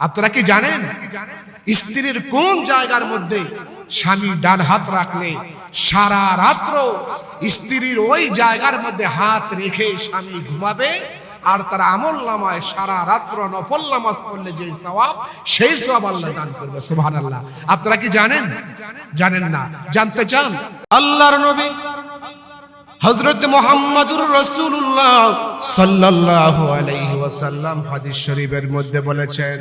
আপনারা কি জানেন? স্ত্রীর কোন জায়গার মধ্যে স্বামী ডান হাত রাখলে সারা রাত্র স্ত্রীর ওই জায়গার মধ্যে হাত রেখে স্বামী ঘুমাবে আর তার আমল নামায় সারা রাত্র নফল নামাজ পড়লে যে সওয়াব, সেই সওয়াব আল্লাহ দান করবে। সুবহানাল্লাহ। আপনারা কি জানেন? জানেন না। জানতে চান? আল্লাহর নবী হযরত মোহাম্মদুর রসুল্লাহ সাল্লাল্লাহু আলাইহি হাদিস শরীফের মধ্যে বলেছেন,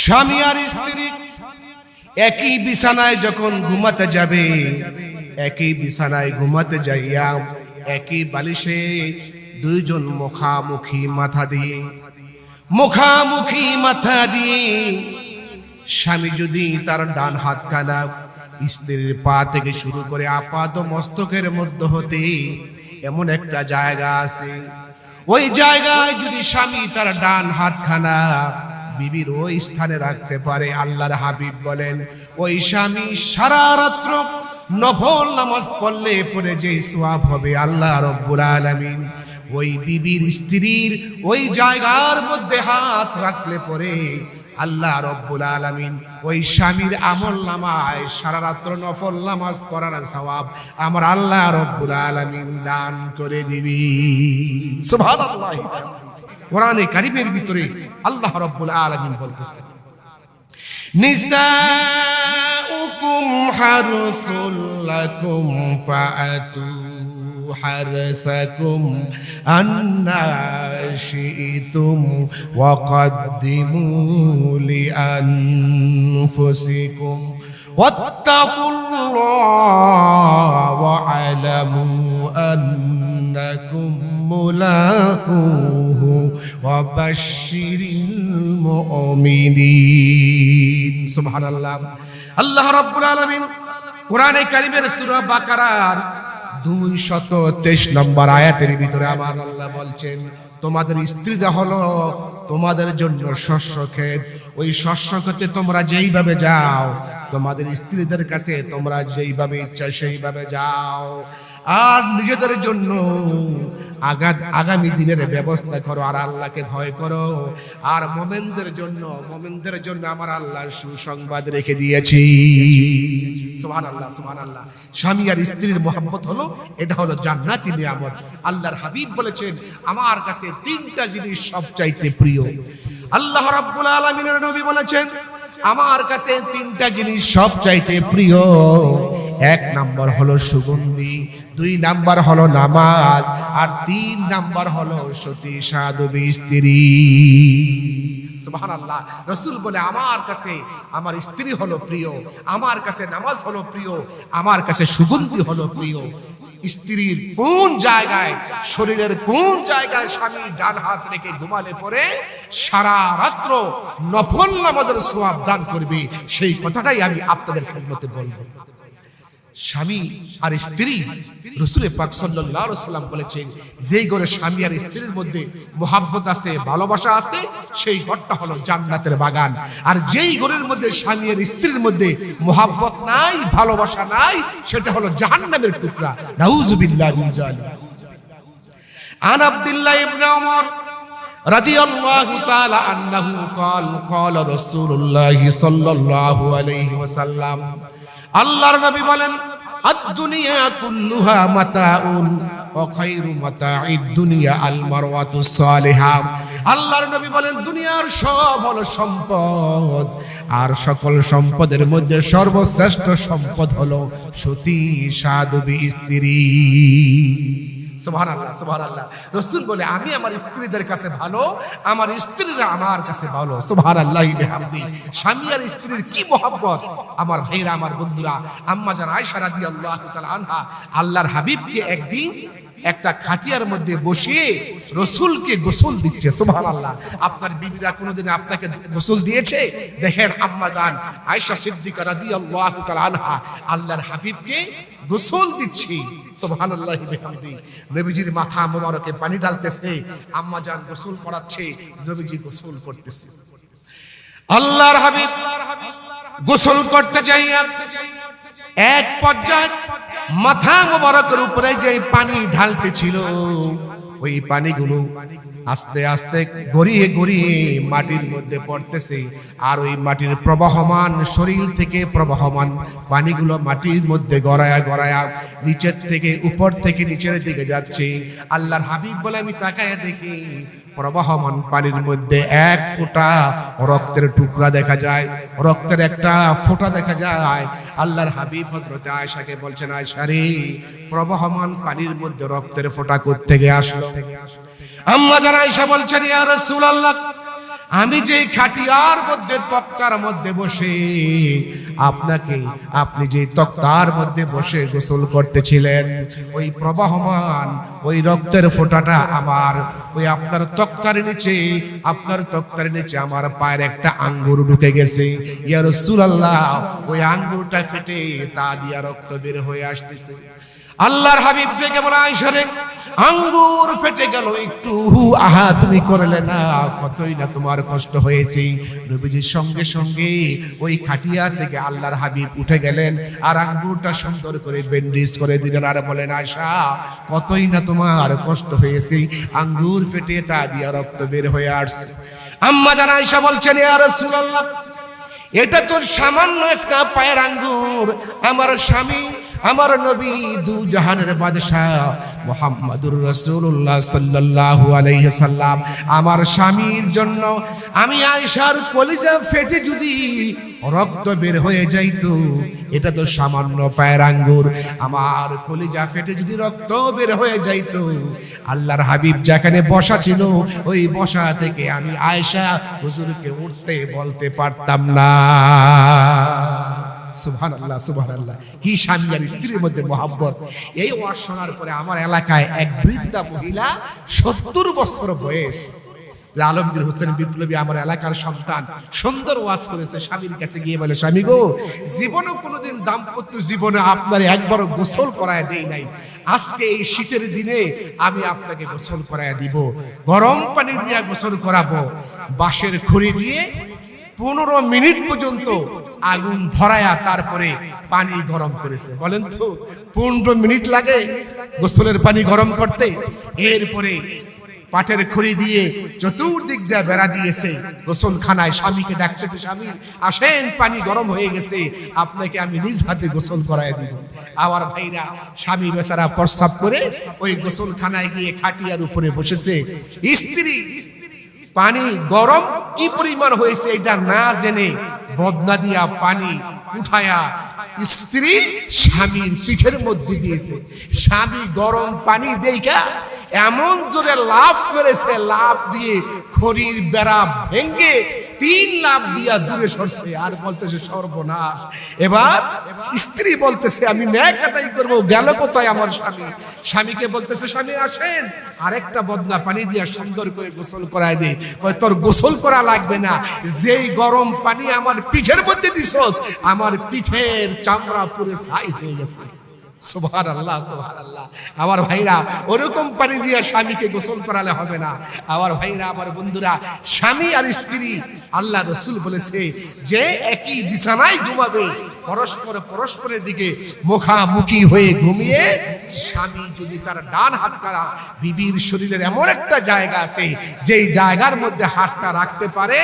স্বামী আর স্ত্রী একই বিছানায় যখন ঘুমাতে যাবে, একই বিছানায় ঘুমাতে যাইয়া একই বালিশে দুইজন মুখামুখি মাথা দিয়ে, মুখামুখি মাথা দিয়ে স্বামী যদি তার ডান হাত কানা স্ত্রীর পা থেকে শুরু করে আপাত মস্তকের মধ্য হতে এমন একটা জায়গা আছে। ওই জায়গায় যদি স্বামী তার ডান হাতখানা বিবির ওই স্থানে রাখতে পারে, আল্লাহর হাবিব বলেন, ওই স্বামী সারা রাত্র নফল নামাজ পড়লে পরে যে সোয়াব হবে আল্লাহ রব্বুল আলামিন। ওই বিবির স্ত্রীর ওই জায়গার মধ্যে হাত রাখলে পরে আল্লাহ রব্বুল আলামিন ওই স্বামীর আমল নামায় সারা রাত্র নফল নামাজ পড়ার সওয়াব আমার আল্লাহ রব্বুল আলামিন দান করে দিবি। কোরআনে কারিমের ভিতরে আল্লাহ রব্বুল আলামিন বলতেছেন নিসাউকুম হারসুল লাকুম ফাআতু حرثكم أنا شئتم وقدموا لأنفسكم واتقوا الله واعلموا أنكم ملاقوه وبشر المؤمنين سبحان الله الله رب العالمين কোরআনে কারিমের সূরা বাকারার দুই শত তেইশ নম্বর আয়াতের ভিতরে আমার আল্লাহ বলছেন, তোমাদের স্ত্রীরা হলো তোমাদের জন্য শস্য ক্ষেত। ওই শস্য ক্ষেতে তোমরা যেইভাবে যাও, তোমাদের স্ত্রীদের কাছে তোমরা যেইভাবে ইচ্ছা সেইভাবে যাও। আর নিজেদের জন্য আগাদ আগামী দিনের ব্যবস্থা করো, আর আল্লাহকে ভয় করো। আর মোমেনদের জন্য মোমেনদের জন্য আমার আল্লাহ সুসংবাদ রেখে দিয়েছি। সুবহান আল্লাহ সুবহান আল্লাহ স্বামী আর স্ত্রীর মোহাম্মত হলো, এটা হলো জান্নাতি নিয়ামত। আল্লাহর হাবিব বলেছেন, আমার কাছে তিনটা জিনিস সবচাইতে প্রিয়। আল্লাহ রাব্বুল আলামিনের নবী বলেছেন, আমার কাছে তিনটা জিনিস সবচাইতে প্রিয়। এক নাম্বার হলো সুগন্ধি, দুই নাম্বার হলো নামাজ আর তিন নাম্বার হলো সতী সাধবী স্ত্রী। সুবহানাল্লাহ, রসুল বলে, আমার কাছে আমার স্ত্রী হলো প্রিয়, আমার কাছে নামাজ হলো প্রিয়, আমার কাছে সুগন্ধি হলো প্রিয়। স্ত্রীর কোন জায়গায়, শরীরের কোন জায়গায় স্বামী ডান হাত রেখে ঘুমালে পরে সারা রাত্র নফল নামাজের সোয়াব দান করবে, সেই কথাটাই আমি আপনাদের খেদমতে বলব। স্বামী আর স্ত্রী রসুলের পাক সাল্লাল্লাহু আলাইহি সাল্লাম বলেছেন যেই ঘরে স্বামী আর স্ত্রীর মধ্যে মোহাব্বত আছে ভালোবাসা আছে সেই ঘরটা হলো জান্নাতের বাগান আর যেই ঘরের মধ্যে স্বামী আর স্ত্রীর মধ্যে মোহাব্বত নাই ভালোবাসা নাই সেটা হলো জাহান্নামের টুকরা নাউজুবিল্লাহ মিন জালিক عن عبد الله بن عمر رضي الله تعالى عنه قال قال رسول الله صلى الله عليه وسلم আল্লাহর নবী বলেন, আদ-দুনিয়া কুল্লুহা মাতাউন দুনিয়া বলেন, দুনিয়ার সম্পদ, আর সকল সম্পদের মধ্যে সর্বশ্রেষ্ঠ সম্পদ হলো সতী সাধবী স্ত্রী। সুবহান আল্লাহ সোহান আল্লাহ রসুল বলে, আমি আমার স্ত্রীদের কাছে ভালো, আমার স্ত্রীরা আমার কাছে ভালো। সোহান আল্লাহ স্বামী আর স্ত্রীর কি মহাব্বত? আমার ভাইরা, আমার বন্ধুরা, আম্মা যারা আয়েশা রাদিয়াল্লাহু আল্লাহ আনহা, আল্লাহর হাবিবকে একদিন একটা খাটিয়ার মধ্যে বসিয়ে রসুলকে গোসল দিচ্ছে সুবহান আল্লাহ আপনার বিবিরা কোনোদিন আপনাকে গোসল দিয়েছে? দেখেন আম্মা জান, আয়েশা সিদ্দিকা রাদিয়াল্লাহু তাআলা আনহা, আল্লাহর হাবিবকে গোসল দিচ্ছি নবীজির মাথা মোবারকে পানি ঢালতেছে, আম্মা জান গোসল করাচ্ছে, নবীজি গোসল করতেছে। আল্লাহর হাবিব গোসল করতে যাইয়া এক পর্যায়ে মাথা মোবারকের উপরে যে পানি ঢালতেছিল ওই পানিগুলো আস্তে আস্তে গড়িয়ে গড়িয়ে মাটির মধ্যে পড়তেছে। আর ওই মাটির প্রবাহমান শরীর থেকে প্রবাহমান পানিগুলো মাটির মধ্যে গড়ায়া গড়ায়া নিচের থেকে, উপর থেকে নিচের দিকে যাচ্ছে। আল্লাহর হাবিব বলে, আমি তাকায় দেখি প্রবাহমান পানির মধ্যে এক ফোঁটা রক্তের টুকরা দেখা যায়। রক্তের একটা ফোঁটা দেখা যায়। আল্লাহর হাবিব হজরতে আয়সাকে বলছেন আয়সারি প্রবাহমান পানির মধ্যে রক্তের ফোঁটা থেকে আসলো? আম্মা যারা আয়সা বলছেন, ইয়া রাসূলুল্লাহ, আমি যে খাটিয়ার মধ্যে তক্তার মধ্যে বসে আপনাকে আপনি যে তক্তার মধ্যে বসে গোসল করতেছিলেন, ওই প্রবাহমান, ওই রক্তের ফোঁটাটা আমার, ওই আপনার তক্তার নিচে, আপনার তক্তার নিচে আমার পায়ের একটা আঙ্গুর ঢুকে গেছে। ইয়া রাসূলুল্লাহ, ওই আঙ্গুরটা ফেটে তা দিয়া রক্ত বের হয়ে আসতেছে। আল্লাহর হাবিব ডেকে বলে আইসরে আঙ্গুর ফেটে গেল একটু। আহা, তুমি করলে না, কতই না তোমার কষ্ট হয়েছে। নবীজির সঙ্গে সঙ্গে ওই খাটিয়া থেকে আল্লাহর হাবিব উঠে গেলেন আর আঙ্গুরটা সুন্দর করে বেন্ডিজ করে দিলেন আর বলেন আশা কতই না তোমার কষ্ট হয়েছে। আঙ্গুর ফেটে তা দিয়া রক্ত বের হয়ে আসছে। আম্মা জানা আয়সা বলছেন আর রাসূলুল্লাহ, এটা তো সামান্য একটা পায়ের আঙ্গুর। আমার স্বামী আমার নবী দু জাহানের বাদশাহ মোহাম্মদুর রসুল্লাহ সাল্লাল্লাহু আলাইহি সাল্লাম। আমার স্বামীর জন্য আমি আয়েশার কলিজা ফেটে যদি রক্ত বের হয়ে যাইতো, এটা তো সামান্য পায়ের আঙ্গুর আমার কলিজা ফেটে যদি রক্ত বের হয়ে যাইতো, আল্লাহর হাবিব যেখানে বসা ছিল, ওই বসা থেকে আমি আয়েশা হুজুরকে উঠতে বলতে পারতাম না। স্বামী গো, জীবনে দাম্পত্য জীবনে আপনার একবারও গোসল করায় দেই নাই। আজকে এই শীতের দিনে আমি আপনাকে গোসল করায় দিব। গরম পানি দিয়ে গোসল করাবো। বাঁশের খড়ি দিয়ে পনেরো মিনিট পর্যন্ত আগুন ধরায়া তারপরে পানি গরম করেছে। বলেন তো, পনেরো মিনিট লাগে গোসলের পানি গরম করতে। এরপরে পাটের খড়ি দিয়ে চতুর্দিক দিয়ে বেড়া দিয়েছে গোসল খানায় স্বামীকে ডাকতেছে, স্বামী, আসেন, পানি গরম হয়ে গেছে, আপনাকে আমি নিজ হাতে গোসল করায় দিব। আমার ভাইরা, স্বামী বেচারা প্রস্তাব করে ওই গোসল খানায় গিয়ে খাটিয়ার উপরে বসেছে। স্ত্রী, পানি গরম কি পরিমাণ হয়েছে এটা না জেনে বদনা দিয়া পানি উঠায়া স্ত্রী স্বামীর পিঠের মধ্যে দিয়েছে। স্বামী গরম পানি দেখা এমন জোরে লাফ করেছে, লাফ দিয়ে খড়ির বেড়া ভেঙ্গে তিন লাভ দিয়া দূরে সরছে, আর বলতেছে সর্বনাশ। এবার স্ত্রী বলতেছে, আমি ন্যায় কাটাই করব, গেল কোথায় আমার স্বামী? স্বামীকে বলতেছে, স্বামী, আসেন। আরেকটা বদনা পানি দিয়া সুন্দর করে গোসল করায় দে। তোর গোসল করা লাগবে না। যেই গরম পানি আমার পিঠের মধ্যে দিছস, আমার পিঠের চামড়া পুরো ছাই হয়ে গেছে। আমার ভাইরা ওরকম পানি দিয়ে স্বামীকে গোসল করালে হবে না। আমার ভাইরা, আমার বন্ধুরা, স্বামী আর স্ত্রী, আল্লাহ রসুল বলেছে, যে একই বিছানায় ঘুমাবে, পরস্পর পরস্পরের দিকে মুখামুখি হয়ে ঘুমিয়ে, স্বামী যদি তার ডান হাত করা বিবির শরীরের এমন একটা জায়গা আছে, যেই জায়গার মধ্যে হাতটা রাখতে পারে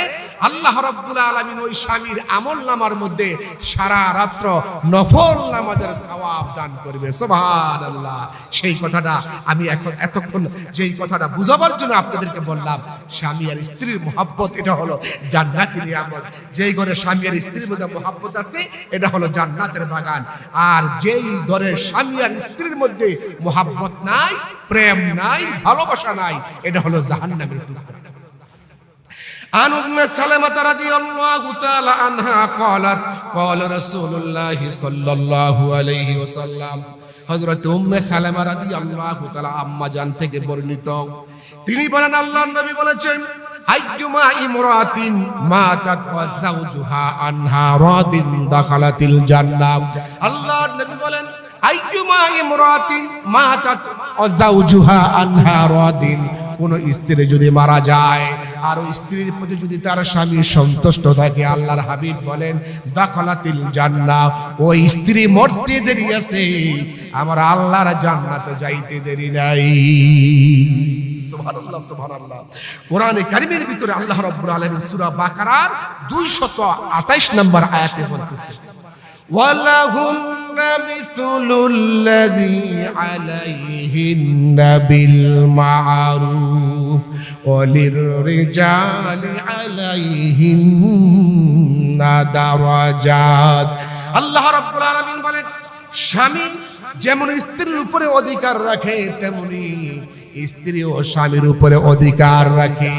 আল্লাহ রব্বুল আলমিন ওই স্বামীর আমল নামার মধ্যে সারা রাত্র নফল নামাজের সওয়াব দান করবে। সোভান আল্লাহ সেই কথাটা আমি এখন এতক্ষণ যেই কথাটা বুঝাবার জন্য আপনাদেরকে বললাম, স্বামী আর স্ত্রীর মহাব্বত এটা হলো জান্নাতি নিয়ামত। যেই ঘরে স্বামী আর স্ত্রীর মধ্যে মহাব্বত আছে, এটা হলো জান্নাতের বাগান। আর যেই ঘরে স্বামী আর স্ত্রীর মধ্যে মহাব্বত নাই, প্রেম নাই, ভালোবাসা নাই, এটা হলো জাহান্নামের টুকরা। عن ام سلمة رضي الله تعالى عنها قالت قال رسول الله صلى الله عليه وسلم হযরত উম্মে সালামা রাদিয়াল্লাহু তাআলা আম্মা জান থেকে বর্ণিত তিনি বলেন আল্লাহর নবী বলেছেন আইয়ুমা ইমরাতিন মাতাত ওয়া যাওজুহা আনহা রাদিন দাখালাতিল জান্নাহ আল্লাহর নবী বলেন আইয়ুমা ইমরাতিন মাতাত ওয়া যাওজুহা আনহা রাদিন কোন স্ত্রী যদি মারা যায় আর ওই স্ত্রীর প্রতি যদি তার স্বামী সন্তুষ্ট থাকে, আল্লাহর হাবিব বলেন, দখলাতিল জান্না ওই স্ত্রী মরতে দেরি আছে। আমার আল্লাহর জান্নাতে যাইতে দেরি নাই। সুবহানাল্লাহ সুবহানাল্লাহ। কোরআনে কারিমের ভিতরে আল্লাহ রাব্বুল আলামিন সূরা বাকারার 228 নম্বর আয়াতে বলতেছে, ওয়ালাহুন্না মিসলুল লাযী আলাইহিন্না বিল মা'রুফ। وللرجال عليهن درجات আল্লাহ রাব্বুল আলামিন বলেন স্বামী যেমন স্ত্রীর উপরে অধিকার রাখে তেমনি স্ত্রী ও স্বামীর উপরে অধিকার রাখে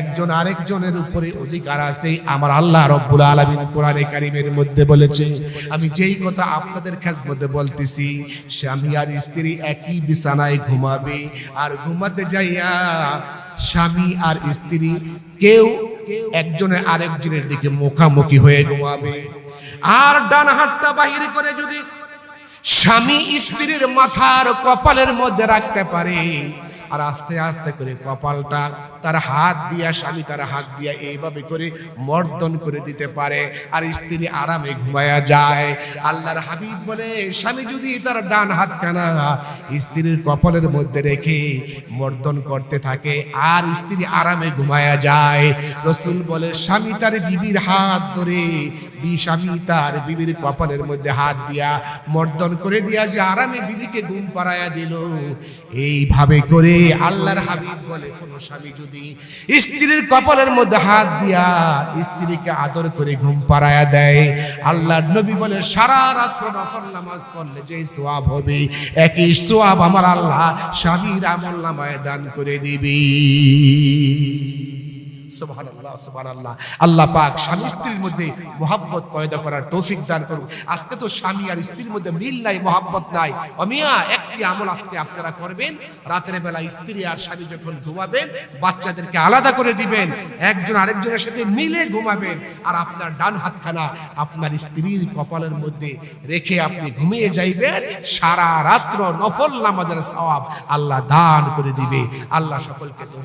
একজন আরেকজনের উপরে অধিকার আছে আমার আল্লাহ রব্বুল আলামিন কোরআনে কারিমের মধ্যে বলেছে আমি যেই কথা আপনাদের কাছ মধ্যে বলতেছি স্বামী আর স্ত্রী একই বিছানায় ঘুমাবে আর ঘুমাতে যাইয়া স্বামী আর স্ত্রী, কেউ একজনের আরেকজনের দিকে মুখামুখি হয়ে ঘুমাবে। আর ডান হাতটা বাহির করে যদি স্বামী স্ত্রীর মাথার কপালের মধ্যে রাখতে পারে আর আস্তে আস্তে করে কপালটা তার হাত দিয়া, স্বামী তার হাত দিয়া এইভাবে করে মর্দন করে দিতে পারে। আর স্ত্রী আরামে ঘুমায়া যায়। আল্লাহর হাবিব বলে, স্বামী যদি তার ডান হাত কানা স্ত্রীর কপালের মধ্যে রেখে মর্দন করতে থাকে, আর স্ত্রী আরামে ঘুমায়া যায়। রসুল বলে, স্বামী তার বিবির হাত ধরে স্বামী তার বিবির কপালের মধ্যে হাত দিয়া মর্দন করে দিয়া যে আরামে বিবিকে ঘুম পাড়ায়া দিল। এইভাবে করে আল্লাহর হাবিব বলে, কোন স্বামী যদি স্ত্রীর কপালের মধ্যে হাত দিয়া স্ত্রীকে আদর করে ঘুম পাড়ায়া দেয়, আল্লাহর নবী বলে, সারা রাত্র নফল নামাজ পড়লে যে সোয়াব হবে, একই সোয়াব আমার আল্লাহ স্বামীর আমল নামায় দান করে দিবি। আল্লাহ পাক স্বামী স্ত্রীর মধ্যে মোহাব্বত পয়দা করার তৌফিক দান আজকে তো স্বামী আর স্ত্রীর মধ্যে মিল নাই, মোহাব্বত নাই। অমিয়া, একটি আমল আজকে আপনারা করবেন। রাতের বেলা স্ত্রী আর স্বামী যখন ঘুমাবেন, বাচ্চাদেরকে আলাদা করে দিবেন। একজন আরেকজনের সাথে মিলে ঘুমাবেন। আর আপনার ডান হাতখানা আপনার স্ত্রীর কপালের মধ্যে রেখে আপনি ঘুমিয়ে যাইবেন। সারা রাত্র নফল নামাজের সওয়াব আল্লাহ দান করে দিবে। আল্লাহ সকলকে